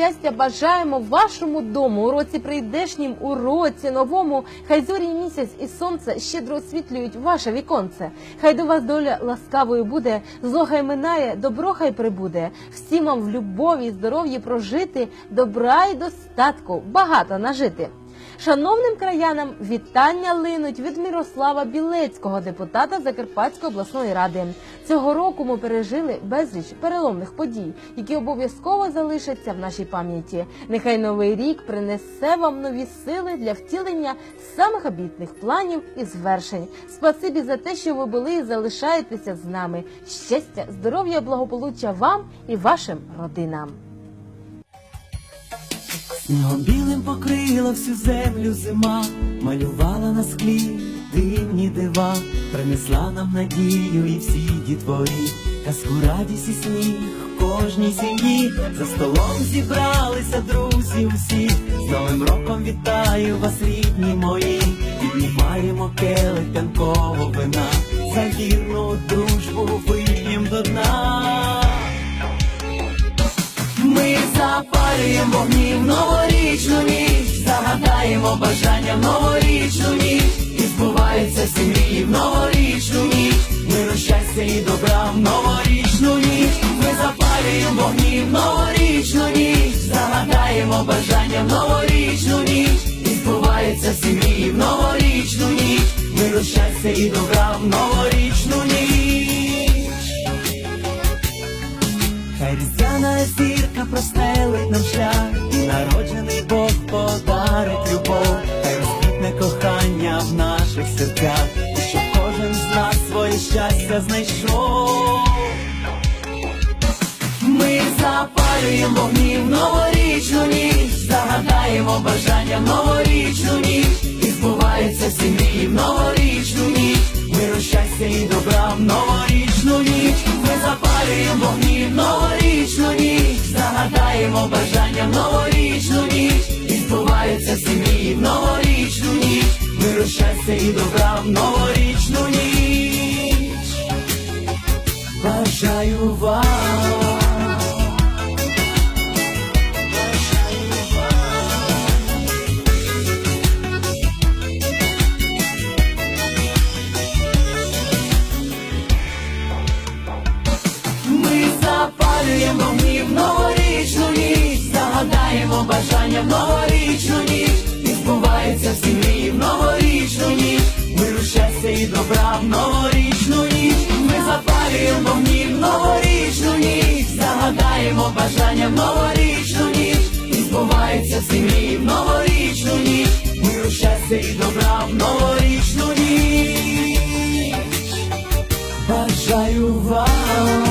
щастя бажаємо вашому дому у році прийдешнім, у році новому. Хай зорі місяць і сонце щедро освітлюють ваше віконце. Хай до вас доля ласкавою буде, зло хай минає, добро хай прибуде. Всім вам в любові, і здоров'ї прожити, добра й достатку багато нажити. Шановним краянам вітання линуть від Мирослава Білецького, депутата Закарпатської обласної ради. Цього року ми пережили безліч переломних подій, які обов'язково залишаться в нашій пам'яті. Нехай новий рік принесе вам нові сили для втілення самих обітних планів і звершень. Спасибі за те, що ви були і залишаєтеся з нами. Щастя, здоров'я, благополуччя вам і вашим родинам. Снігом білим покрила всю землю зима, малювала на склі дивні дива, принесла нам надію і всі дітворі, казку радість і в кожній сім'ї, за столом зібралися друзі усі, з Новим роком вітаю вас, рідні мої, піднімаємо келих п'янкового вина, за вірну дружбу вип'єм запалюємо вогні в новорічну ніч, загадаємо бажання в новорічну ніч, і збуваються всі мрії в новорічну ніч, миру щастя і добра в новорічну ніч, ми запалюємо вогні в новорічну ніч, загадаємо бажання в новорічну ніч, і збуваються всі мрії в новорічну ніч, миру щастя і добра в новорічну щастя знайшов. Ми запалюємо вогні в новорічну ніч, загадаємо бажання в новорічну ніч, і збуваються всі мрії в новорічну ніч, миру щастя і добра в новорічну ніч, ми запалюємо вогні в новорічну ніч, загадаємо бажання в новорічну ніч, і збуваються всі мрії в новорічну ніч, миру щастя і добра в новорічну ніч. Бажаю вам. Ми запалюємо в новорічну ніч, загадаємо бажання в новорічну ніч, заював.